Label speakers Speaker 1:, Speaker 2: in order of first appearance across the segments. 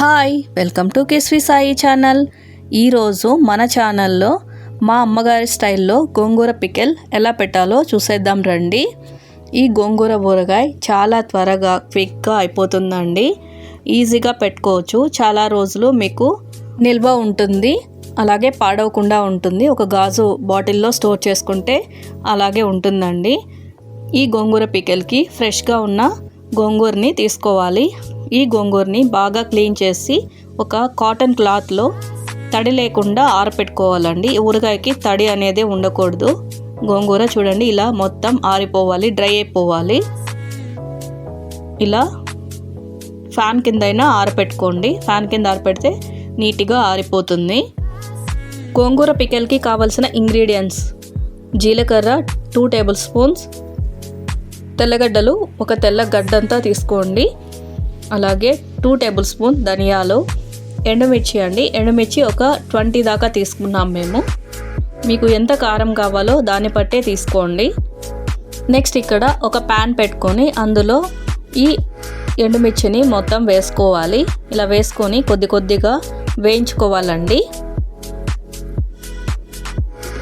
Speaker 1: Hi welcome to కిస్వి Sai channel. ఈరోజు మన ఛానల్లో మా అమ్మగారి స్టైల్లో గోంగూర పికెల్ ఎలా పెట్టాలో చూసేద్దాం రండి. ఈ గోంగూర ఊరగాయ చాలా త్వరగా క్విక్గా అయిపోతుందండి. ఈజీగా పెట్టుకోవచ్చు. చాలా రోజులు మీకు నిల్వ ఉంటుంది. అలాగే పాడవకుండా ఉంటుంది. ఒక గాజు బాటిల్లో స్టోర్ చేసుకుంటే అలాగే ఉంటుందండి. ఈ గోంగూర పికెల్కి ఫ్రెష్గా ఉన్న గోంగూరని తీసుకోవాలి. ఈ గోంగూరని బాగా క్లీన్ చేసి ఒక కాటన్ క్లాత్లో తడి లేకుండా ఆరపెట్టుకోవాలండి. ఊరగాయకి తడి అనేది ఉండకూడదు. గోంగూర చూడండి ఇలా మొత్తం ఆరిపోవాలి డ్రై అయిపోవాలి. ఇలా ఫ్యాన్ కిందైనా ఆరపెట్టుకోండి. ఫ్యాన్ కింద ఆరపెడితే నీట్గా ఆరిపోతుంది. గోంగూర పికెల్కి కావలసిన ఇంగ్రీడియంట్స్ జీలకర్ర టూ టేబుల్ స్పూన్స్ తెల్లగడ్డలు ఒక తెల్ల గడ్డంతా తీసుకోండి. అలాగే టూ టేబుల్ స్పూన్ ధనియాలు ఎండుమిర్చి అండి. ఎండుమిర్చి ఒక ట్వంటీ దాకా తీసుకున్నాం మేము. మీకు ఎంత కారం కావాలో దాన్ని బట్టే తీసుకోండి. నెక్స్ట్ ఇక్కడ ఒక ప్యాన్ పెట్టుకొని అందులో ఈ ఎండుమిర్చిని మొత్తం వేసుకోవాలి. ఇలా వేసుకొని కొద్ది కొద్దిగా వేయించుకోవాలండి.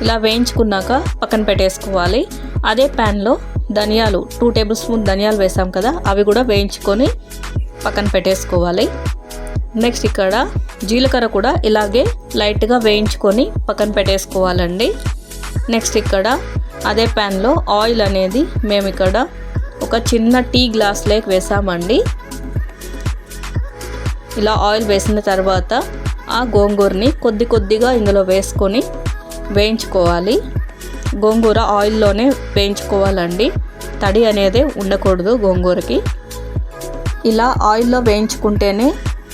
Speaker 1: ఇలా వేయించుకున్నాక పక్కన పెట్టేసుకోవాలి. అదే ప్యాన్లో ధనియాలు టూ టేబుల్ స్పూన్ ధనియాలు వేసాం కదా అవి కూడా వేయించుకొని పక్కన పెట్టేసుకోవాలి. నెక్స్ట్ ఇక్కడ జీలకర్ర కూడా ఇలాగే లైట్గా వేయించుకొని పక్కన పెట్టేసుకోవాలండి. నెక్స్ట్ ఇక్కడ అదే ప్యాన్లో ఆయిల్ అనేది మేము ఇక్కడ ఒక చిన్న టీ గ్లాస్ లేక్ వేసామండి. ఇలా ఆయిల్ వేసిన తర్వాత ఆ గోంగూరని కొద్ది కొద్దిగా ఇందులో వేసుకొని వేయించుకోవాలి. గోంగూర ఆయిల్లోనే వేయించుకోవాలండి. తడి అనేది ఉండకూడదు గోంగూరకి. ఇలా ఆయిల్లో వేయించుకుంటేనే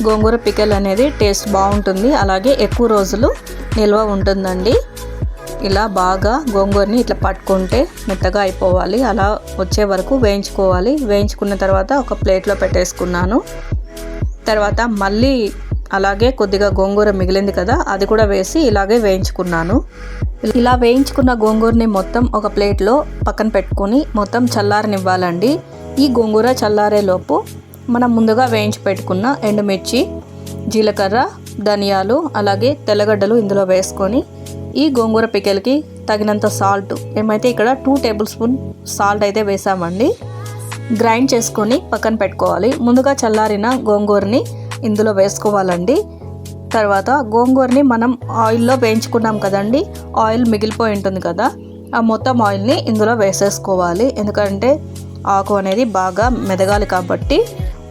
Speaker 1: గోంగూర పికెల్ అనేది టేస్ట్ బాగుంటుంది. అలాగే ఎక్కువ రోజులు నిల్వ ఉంటుందండి. ఇలా బాగా గోంగూరని ఇట్లా పట్టుకుంటే మెత్తగా అయిపోవాలి. అలా వచ్చే వరకు వేయించుకోవాలి. వేయించుకున్న తర్వాత ఒక ప్లేట్లో పెట్టేసుకున్నాను. తర్వాత మళ్ళీ అలాగే కొద్దిగా గోంగూర మిగిలింది కదా అది కూడా వేసి ఇలాగే వేయించుకున్నాను. ఇలా వేయించుకున్న గోంగూరని మొత్తం ఒక ప్లేట్లో పక్కన పెట్టుకొని మొత్తం చల్లారనివ్వాలండి. ఈ గోంగూర చల్లారేలోపు మనం ముందుగా వేయించి పెట్టుకున్న ఎండుమిర్చి జీలకర్ర ధనియాలు అలాగే తెల్లగడ్డలు ఇందులో వేసుకొని ఈ గోంగూర పికెల్కి తగినంత సాల్ట్ ఏమైతే ఇక్కడ టూ టేబుల్ స్పూన్ సాల్ట్ అయితే వేసామండి గ్రైండ్ చేసుకొని పక్కన పెట్టుకోవాలి. ముందుగా చల్లారిన గోంగూరని ఇందులో వేసుకోవాలండి. తర్వాత గోంగూరని మనం ఆయిల్లో వేయించుకున్నాం కదండి ఆయిల్ మిగిలిపోయి ఉంటుంది కదా ఆ మొత్తం ఆయిల్ని ఇందులో వేసేసుకోవాలి. ఎందుకంటే ఆకు అనేది బాగా మెదగాలి కాబట్టి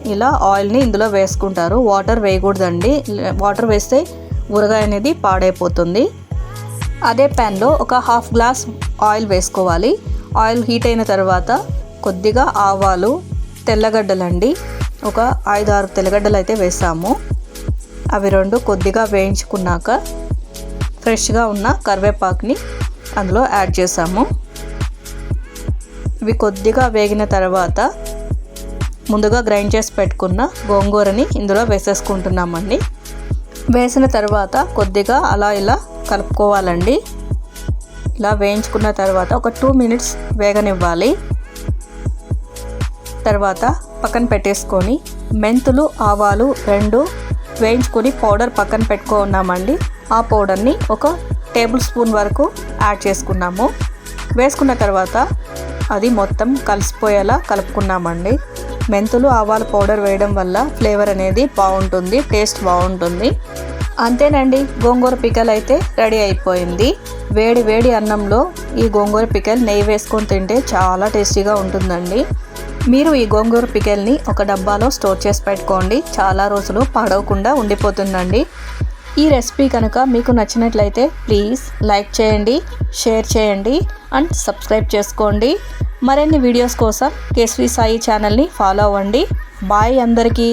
Speaker 1: ఇలా ఆయిల్ని ఇందులో వేసుకుంటారు. వాటర్ వేయకూడదండి. వాటర్ వేస్తే ఊరగాయ అనేది పాడైపోతుంది. అదే ప్యాన్లో ఒక హాఫ్ గ్లాస్ ఆయిల్ వేసుకోవాలి. ఆయిల్ హీట్ అయిన తర్వాత కొద్దిగా ఆవాలు తెల్లగడ్డలండి. ఒక ఐదు ఆరు తెల్లగడ్డలు అయితే వేసాము. అవి రెండు కొద్దిగా వేయించుకున్నాక ఫ్రెష్గా ఉన్న కరివేపాకుని అందులో యాడ్ చేసాము. ఇవి కొద్దిగా వేగిన తర్వాత ముందుగా గ్రైండ్ చేసి పెట్టుకున్న గోంగూరని ఇందులో వేసేసుకుంటున్నామండి. వేసిన తర్వాత కొద్దిగా అలా ఇలా కలుపుకోవాలండి. ఇలా వేయించుకున్న తర్వాత ఒక టూ మినిట్స్ వేగనివ్వాలి. తర్వాత పక్కన పెట్టేసుకొని మెంతులు ఆవాలు రెండు వేయించుకొని పౌడర్ పక్కన పెట్టుకున్నామండి. ఆ పౌడర్ని ఒక టేబుల్ స్పూన్ వరకు యాడ్ చేసుకున్నాము. వేసుకున్న తర్వాత అది మొత్తం కలిసిపోయేలా కలుపుకున్నామండి. మెంతులు ఆవాల పౌడర్ వేయడం వల్ల ఫ్లేవర్ అనేది బాగుంటుంది టేస్ట్ బాగుంటుంది. అంతేనండి గోంగూర పికల్ అయితే రెడీ అయిపోయింది. వేడి వేడి అన్నంలో ఈ గోంగూర పికల్ నెయ్యి వేసుకొని తింటే చాలా టేస్టీగా ఉంటుందండి. మీరు ఈ గోంగూర పికెల్ని ఒక డబ్బాలో స్టోర్ చేసి పెట్టుకోండి చాలా రోజులు పాడవకుండా ఉండిపోతుందండి. ఈ రెసిపీ కనుక మీకు నచ్చినట్లయితే ప్లీజ్ లైక్ చేయండి షేర్ చేయండి అండ్ సబ్స్క్రైబ్ చేసుకోండి. మరిన్ని వీడియోస్ కోసం కేశ్రీ సాయి ఛానల్ని ఫాలో అవ్వండి. బాయ్ అందరికీ.